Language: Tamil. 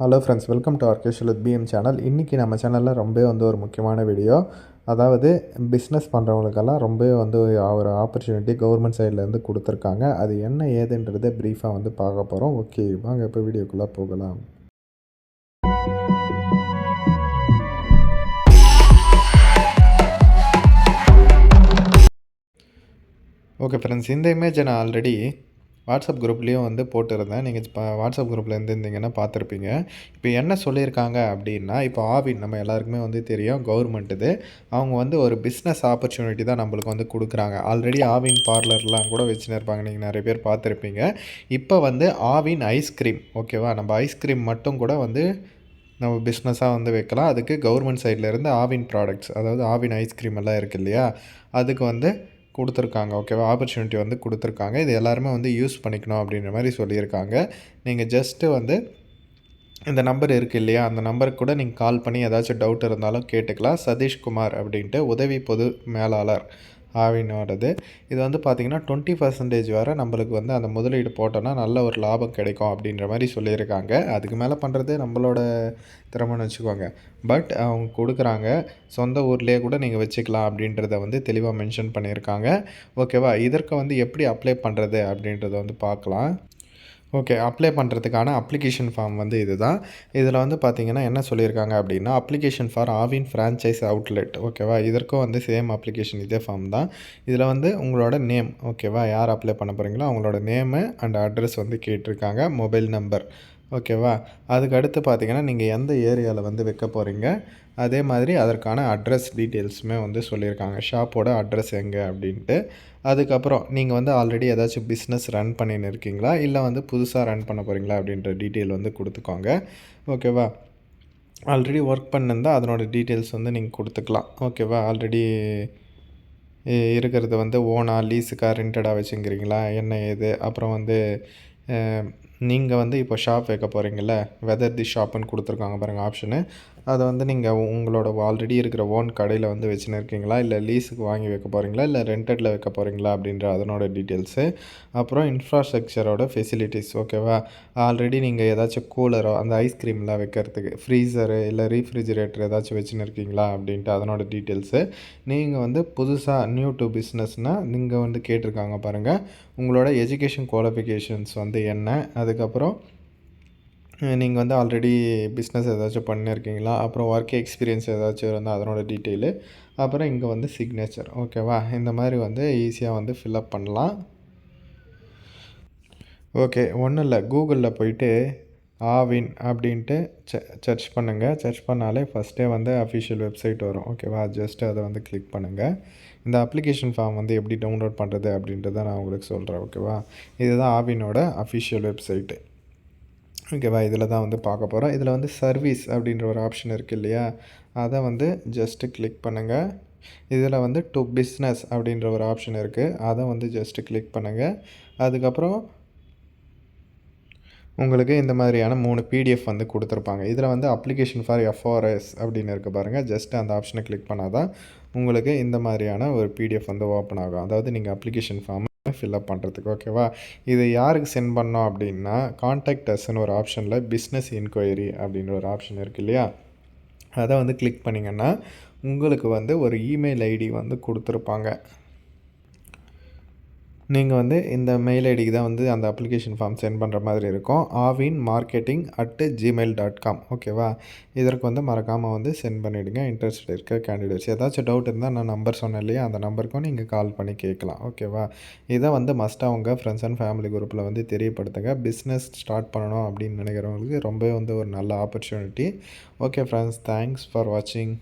ஹலோ ஃப்ரெண்ட்ஸ் வெல்கம் டு ஆர்கேஷல் பிஎம் சேனல் இன்றைக்கி நம்ம சேனலில் ரொம்பவே வந்து ஒரு முக்கியமான வீடியோ அதாவது பிஸ்னஸ் பண்ணுறவங்களுக்கெல்லாம் ரொம்பவே வந்து ஒரு ஆப்பர்ச்சுனிட்டி கவர்மெண்ட் சைட்லேருந்து கொடுத்துருக்காங்க. அது என்ன ஏதுன்றதை ப்ரீஃபாக வந்து பார்க்க போகிறோம் ஓகே வாங்க இப்போ வீடியோக்குள்ளே போகலாம். ஓகே ஃப்ரெண்ட்ஸ் இந்த இமேஜை நான் ஆல்ரெடி வாட்ஸ்அப் குரூப்லேயும் வந்து போட்டிருந்தேன். நீங்கள் இப்போ வாட்ஸ்அப் குரூப்பில் இருந்திருந்தீங்கன்னா பார்த்துருப்பீங்க. இப்போ என்ன சொல்லியிருக்காங்க அப்படின்னா இப்போ ஆவின் நம்ம எல்லாருக்குமே வந்து தெரியும் கவர்மெண்ட் இது. அவங்க வந்து ஒரு பிஸ்னஸ் ஆப்பர்ச்சுனிட்டி தான் நம்மளுக்கு வந்து கொடுக்குறாங்க. ஆல்ரெடி ஆவின் பார்லர்லாம் கூட வச்சுன்னு இருப்பாங்க நீங்கள் நிறைய பேர் பார்த்துருப்பீங்க. இப்போ வந்து ஆவின் ஐஸ்கிரீம் ஓகேவா நம்ம ஐஸ்கிரீம் மட்டும் கூட வந்து நம்ம பிஸ்னஸாக வந்து வைக்கலாம். அதுக்கு கவர்மெண்ட் சைட்லேருந்து ஆவின் ப்ராடக்ட்ஸ் அதாவது ஆவின் ஐஸ்கிரீம் எல்லாம் இருக்குது இல்லையா? அதுக்கு வந்து கொடுத்துருக்காங்க ஓகேவா ஆப்பர்ச்சுனிட்டி வந்து கொடுத்துருக்காங்க. இது எல்லாருமே வந்து யூஸ் பண்ணிக்கணும் அப்படின்ற மாதிரி சொல்லியிருக்காங்க. நீங்கள் ஜஸ்ட்டு வந்து இந்த நம்பர் இருக்குது இல்லையா? அந்த நம்பருக்கு கூட நீங்கள் கால் பண்ணி ஏதாச்சும் டவுட் இருந்தாலும் கேட்டுக்கலாம். சதீஷ்குமார் அப்படின்ட்டு உதவி பொது மேலாளர். ஆவினோடது. இது வந்து பார்த்திங்கன்னா டுவெண்ட்டி பர்சன்டேஜ் வரை நம்மளுக்கு வந்து அந்த முதலீடு போட்டோன்னா நல்ல ஒரு லாபம் கிடைக்கும் அப்படின்ற மாதிரி சொல்லியிருக்காங்க. அதுக்கு மேலே பண்ணுறது நம்மளோட திறமைன்னு வச்சுக்கோங்க. பட் அவங்க கொடுக்குறாங்க. சொந்த ஊர்லேயே கூட நீங்கள் வச்சுக்கலாம் அப்படின்றத வந்து தெளிவாக மென்ஷன் பண்ணியிருக்காங்க. ஓகேவா? இதற்கு வந்து எப்படி அப்ளை பண்ணுறது அப்படின்றத வந்து பார்க்கலாம். ஓகே அப்ளை பண்ணுறதுக்கான அப்ளிகேஷன் ஃபார்ம் வந்து இது தான் இதில் வந்து பார்த்திங்கன்னா என்ன சொல்லியிருக்காங்க அப்படின்னா application for Aavin franchise outlet ஓகேவா இதற்கும் வந்து சேம் அப்ளிகேஷன் இதே ஃபார்ம் தான். இதில் வந்து உங்களோட நேம் ஓகேவா யார் அப்ளை பண்ண போகிறீங்களோ அவங்களோட நேமு அண்ட் அட்ரஸ் வந்து கேட்டிருக்காங்க மொபைல் நம்பர் ஓகேவா? அதுக்கு அடுத்து பார்த்தீங்கன்னா நீங்கள் எந்த ஏரியாவில் வந்து வைக்க போகிறீங்க அதே மாதிரி அதற்கான அட்ரஸ் டீட்டெயில்ஸுமே வந்து சொல்லியிருக்காங்க. ஷாப்போட அட்ரஸ் எங்கே அப்படின்ட்டு. அதுக்கப்புறம் நீங்கள் வந்து ஆல்ரெடி ஏதாச்சும் பிஸ்னஸ் ரன் பண்ணின்னு இருக்கீங்களா? இல்லை வந்து புதுசாக ரன் பண்ண போகிறீங்களா அப்படின்ற டீட்டெயில் வந்து கொடுத்துக்கோங்க. ஓகேவா? ஆல்ரெடி ஒர்க் பண்ணிருந்தால் அதனோட டீட்டெயில்ஸ் வந்து நீங்கள் கொடுத்துக்கலாம். ஓகேவா? ஆல்ரெடி இருக்கிறது வந்து ஓனாக லீஸுக்காக ரெண்டடாக வச்சுங்கிறீங்களா என்ன ஏது? அப்புறம் வந்து நீங்கள் வந்து இப்போ ஷாப் வைக்க போகிறீங்கள்ல வெதர் தி ஷாப்புன்னு கொடுத்துருக்காங்க பாருங்கள் ஆப்ஷனு அதை வந்து நீங்கள் உங்களோட ஆல்ரெடி இருக்கிற ஓன் கடையில் வந்து வச்சுன்னு இருக்கீங்களா இல்லை லீஸுக்கு வாங்கி வைக்க போகிறீங்களா இல்லை ரெண்டடில் வைக்க போகிறீங்களா அப்படின்ற அதனோட டீட்டெயில்ஸு அப்புறம் இன்ஃப்ராஸ்ட்ரக்சரோட ஃபெசிலிட்டிஸ் ஓகேவா ஆல்ரெடி நீங்கள் ஏதாச்சும் கூலரோ அந்த ஐஸ்கிரீம்லாம் வைக்கிறதுக்கு ஃப்ரீசரு இல்லை ரீஃப்ரிஜிரேட்டர் ஏதாச்சும் வச்சுன்னு இருக்கீங்களா அப்படின்ட்டு அதனோட டீட்டெயில்ஸு நீங்கள் வந்து புதுசாக நியூ டு பிஸ்னஸ்னால் நீங்கள் வந்து கேட்டிருக்காங்க பாருங்கள் உங்களோட எஜுகேஷன் குவாலிஃபிகேஷன்ஸ் வந்து என்ன? அதுக்கப்புறம் நீங்கள் வந்து ஆல்ரெடி பிஸ்னஸ் ஏதாச்சும் பண்ணியிருக்கீங்களா அப்புறம் ஒர்க் எக்ஸ்பீரியன்ஸ் ஏதாச்சும் இருந்தால் அதனோட டீட்டெயிலு அப்புறம் இங்கே வந்து சிக்னேச்சர் ஓகேவா இந்த மாதிரி வந்து ஈஸியாக வந்து ஃபில்அப் பண்ணலாம். ஓகே ஒன்றும் இல்லை. கூகுளில் போயிட்டு ஆவின் அப்படின்ட்டு சர்ச் பண்ணுங்கள் சர்ச் பண்ணாலே ஃபஸ்ட்டே வந்து அஃபிஷியல் வெப்சைட் வரும். ஓகேவா ஜஸ்ட் அதை வந்து கிளிக் பண்ணுங்கள் இந்த அப்ளிகேஷன் ஃபார்ம் வந்து எப்படி டவுன்லோட் பண்ணுறது அப்படின்றத நான் உங்களுக்கு சொல்கிறேன் ஓகேவா இதுதான் ஆவினோட அஃபிஷியல் வெப்சைட்டு ஓகேவா இதில் தான் வந்து பார்க்க போகிறோம் இதில் வந்து சர்வீஸ் அப்படின்ற ஒரு ஆப்ஷன் இருக்குது இல்லையா? அதை வந்து ஜஸ்ட்டு கிளிக் பண்ணுங்கள் இதில் வந்து டு பிஸ்னஸ் அப்படின்ற ஒரு ஆப்ஷன் இருக்குது அதை வந்து ஜஸ்ட்டு கிளிக் பண்ணுங்கள் அதுக்கப்புறம் உங்களுக்கு இந்த மாதிரியான மூணு பிடிஎஃப் வந்து கொடுத்துருப்பாங்க. இதில் வந்து அப்ளிகேஷன் ஃபார் எஃப்ஆர்எஸ் அப்படின்னு இருக்க பாருங்கள் ஜஸ்ட் அந்த ஆப்ஷனை கிளிக் பண்ணால் தான் உங்களுக்கு இந்த மாதிரியான ஒரு பிடிஎஃப் வந்து ஓப்பன் ஆகும். அதாவது நீங்கள் அப்ளிகேஷன் ஃபார்ம் ஃபில்அப் பண்ணுறதுக்கு ஓகேவா இது யாருக்கு சென்ட் பண்ணோம் அப்படின்னா கான்டாக்ட் அஸ்ன்னு ஒரு ஆப்ஷனில் பிஸ்னஸ் இன்கொயரி அப்படின்ற ஒரு ஆப்ஷன் இருக்குது இல்லையா? அதை வந்து கிளிக் பண்ணிங்கன்னா உங்களுக்கு வந்து ஒரு இமெயில் ஐடி வந்து கொடுத்துருப்பாங்க. நீங்கள் வந்து இந்த மெயில் ஐடிக்கு தான் வந்து அந்த அப்ளிகேஷன் ஃபார்ம் சென்ட் பண்ணுற மாதிரி இருக்கும். Aavin marketing at Gmail dot com ஓகேவா இதற்கு வந்து மறக்காமல் வந்து சென்ட் பண்ணிவிடுங்க இன்ட்ரெஸ்ட் இருக்க கேண்டிடேட்ஸ் ஏதாச்சும் டவுட் இருந்தால் நான் நம்பர் சொன்னேன் இல்லையா? அந்த நம்பருக்கும் நீங்கள் கால் பண்ணி கேட்கலாம். ஓகேவா இதை வந்து மஸ்ட்டாக உங்கள் ஃப்ரெண்ட்ஸ் அண்ட் ஃபேமிலி குரூப்பில் வந்து தெரியப்படுத்துங்க. பிஸ்னஸ் ஸ்டார்ட் பண்ணணும் அப்படின்னு நினைக்கிறவங்களுக்கு ரொம்பவே வந்து ஒரு நல்ல opportunity okay friends thanks for வாட்சிங்